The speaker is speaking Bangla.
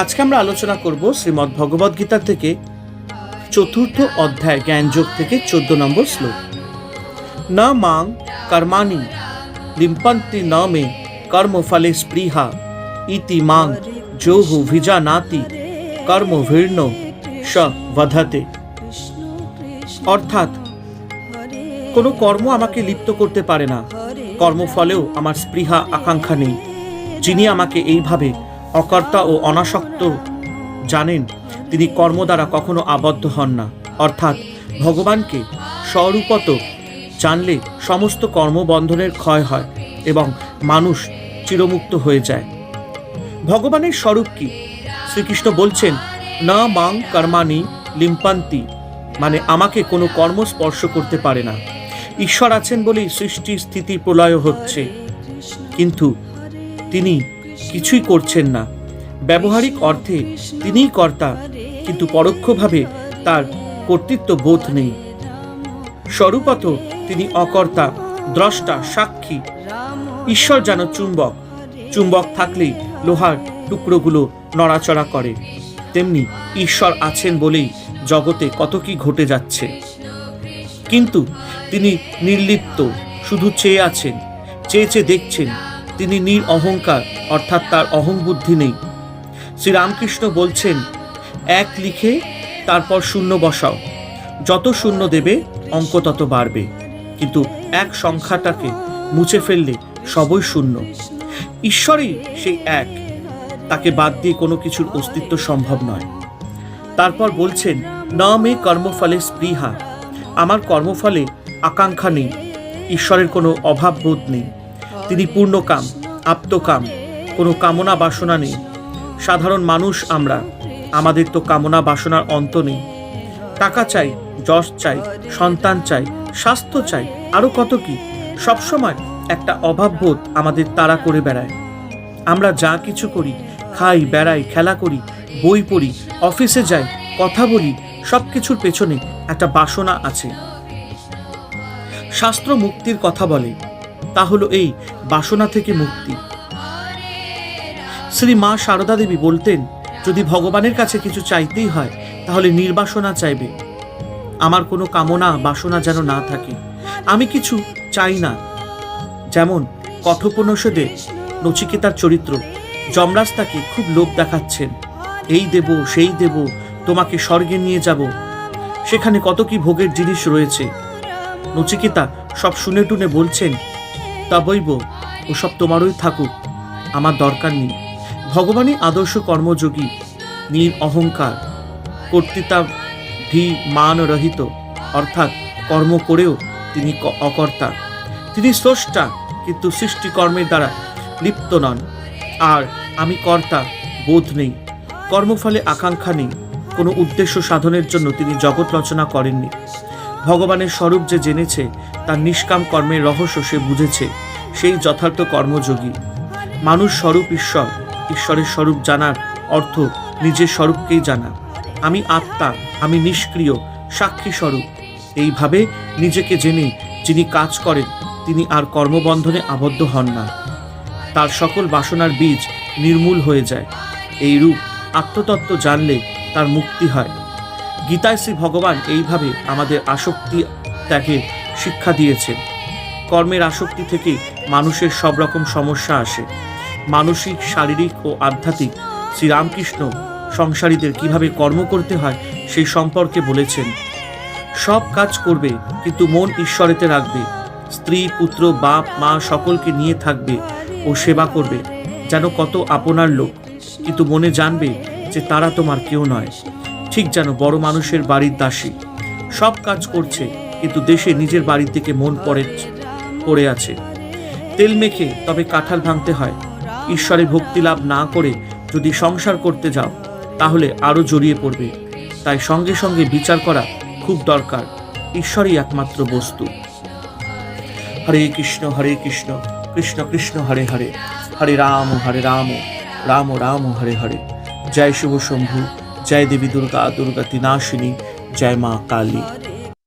আজকে আমরা আলোচনা করব শ্রীমদ্ ভগবদ গীতা থেকে চতুর্থ অধ্যায় জ্ঞানযোগ থেকে চোদ্দ নম্বর শ্লোক। ন মাং কর্মাণি লিম্পন্তি ন মে কর্মফলে স্পৃহা ইতি মাং যোহু ভিজানাতি কর্ম ভির্ণ স বধতে। অর্থাৎ, কোনো কর্ম আমাকে লিপ্ত করতে পারে না। কর্মফলেও আমার স্পৃহা আকাঙ্ক্ষা নেই। যিনি আমাকে এইভাবে অকর্তা ও অনাসক্ত জানেন, তিনি কর্ম দ্বারা কখনো আবদ্ধ হন না। অর্থাৎ ভগবানকে স্বরূপত জানলে সমস্ত কর্মবন্ধনের ক্ষয় হয় এবং মানুষ চিরমুক্ত হয়ে যায়। ভগবানের স্বরূপ কি? শ্রীকৃষ্ণ বলছেন, না মাং কর্মানি লিম্পান্তি মানে আমাকে কোনো কর্ম স্পর্শ করতে পারে না। ঈশ্বর আছেন বলেই সৃষ্টি স্থিতি প্রলয় হচ্ছে। কিন্তু তিনি কিছুই করছেন না। ব্যবহারিক অর্থে তিনিই কর্তা, কিন্তু পরোক্ষভাবে তার কর্তৃত্ব বোধ নেই। স্বরূপত তিনি অকর্তা, দ্রষ্টা, সাক্ষী। ঈশ্বর যেন চুম্বক চুম্বক থাকলেই লোহার টুকরোগুলো নড়াচড়া করে। তেমনি ঈশ্বর আছেন বলেই জগতে কত কি ঘটে যাচ্ছে। কিন্তু তিনি নির্লিপ্ত, শুধু চেয়ে আছেন, চেয়ে চেয়ে দেখছেন তিনি নির অহংকার, অর্থাৎ তার অহংবুদ্ধি নেই। শ্রীরামকৃষ্ণ বলছেন, এক লিখে তারপর শূন্য বসাও। যত শূন্য দেবে, অঙ্ক তত বাড়বে। কিন্তু এক সংখ্যাটাকে মুছে ফেললে সবই শূন্য। ঈশ্বরই সেই এক। তাকে বাদ দিয়ে কোনো কিছুর অস্তিত্ব সম্ভব নয়। তারপর বলছেন, ন মে কর্মফলে স্পৃহা। আমার কর্মফলে আকাঙ্ক্ষা নেই। ঈশ্বরের কোনো অভাব বোধ নেই। তিনি পূর্ণকাম আপ্তকাম কোনো কামনা বাসনা নেই। সাধারণ মানুষ আমরা, আমাদের তো কামনা বাসনার অন্ত নেই। টাকা চাই, যশ চাই, সন্তান চাই, স্বাস্থ্য চাই আরও কত কি? সবসময় একটা অভাববোধ আমাদের তাড়া করে বেড়ায়। আমরা যা কিছু করি, খাই, বেড়াই, খেলা করি, বই পড়ি, অফিসে যাই, কথা বলি সব কিছুর পেছনে একটা বাসনা আছে। শাস্ত্র মুক্তির কথা বলে তা হলো এই, বাসনা থেকে মুক্তি। শ্রী মা সারদা দেবী বলতেন, যদি ভগবানের কাছে কিছু চাইতেই হয়, তাহলে নির্বাসনা চাইবে। আমার কোনো কামনা, বাসনা যেন না থাকে। আমি কিছু চাই না। যেমন কঠোপনিষদে নচিকেতার চরিত্র যমরাজ তাকে খুব লোভ দেখাচ্ছেন। এই দেব, সেই দেব, তোমাকে স্বর্গে নিয়ে যাব। সেখানে কত কি ভোগের জিনিস রয়েছে? নচিকেতা সব শুনে টুনে বলছেন তা বইব, ওসব তোমারই থাকুক, আমার দরকার নেই। ভগবানই আদর্শ কর্মযোগী, নীল অহংকার কর্তৃত্বাধি মান রহিত, অর্থাৎ কর্ম করেও তিনি অকর্তা। তিনি স্রষ্টা, কিন্তু সৃষ্টিকর্মের দ্বারা লিপ্ত নন। আর আমি কর্তা, বোধ নেই। কর্মফলে আকাঙ্ক্ষা নেই। কোনো উদ্দেশ্য সাধনের জন্য তিনি জগৎ রচনা করেননি। ভগবানের স্বরূপ যে জেনেছে, তার নিষ্কাম কর্মের রহস্য সে বুঝেছে। সেই যথার্থ কর্মযোগী। মানুষ স্বরূপ ঈশ্বর, ঈশ্বরের স্বরূপ জানার অর্থ নিজের স্বরূপকেই জানা। আমি আত্মা, আমি নিষ্ক্রিয়, সাক্ষী স্বরূপ। এইভাবে নিজেকে জেনে যিনি কাজ করেন, তিনি আর কর্মবন্ধনে আবদ্ধ হন না। তার সকল বাসনার বীজ নির্মূল হয়ে যায়। এই রূপ আত্মতত্ত্ব জানলে তার মুক্তি হয়। গীতায় শ্রী ভগবান এইভাবে আমাদের আসক্তি ত্যাগের শিক্ষা দিয়েছেন। কর্মের আসক্তি থেকে মানুষের সব রকম সমস্যা আসে। মানসিক, শারীরিক ও আধ্যাত্মিক শ্রীরামকৃষ্ণ সংসারীদের কীভাবে কর্ম করতে হয় সেই সম্পর্কে বলেছেন, সব কাজ করবে, কিন্তু মন ঈশ্বরেতে রাখবে। স্ত্রী, পুত্র, বাপ, মা সকলকে নিয়ে থাকবে ও সেবা করবে। যেন কত আপনার লোক, কিন্তু মনে জানবে যে তারা তোমার কেউ নয়। ঠিক যেন বড় মানুষের বাড়ির দাসী। সব কাজ করছে, কিন্তু দেশে নিজের বাড়ির দিকে মন পড়ে পড়ে আছে। তেল মেখে তবে কাঁঠাল ভাঙতে হয়। ঈশ্বরে ভক্তি লাভ না করে যদি সংসার করতে যাও, তাহলে আরও জড়িয়ে পড়বে। তাই সঙ্গে সঙ্গে বিচার করা খুব দরকার। ঈশ্বরই একমাত্র বস্তু। হরে কৃষ্ণ হরে কৃষ্ণ কৃষ্ণ কৃষ্ণ, হরে হরে। হরে রাম হরে রাম রাম রাম, হরে হরে। জয় শুভ শম্ভু। জয় দেবী দুর্গা দুর্গা তিনাশিনী জয় মা কালী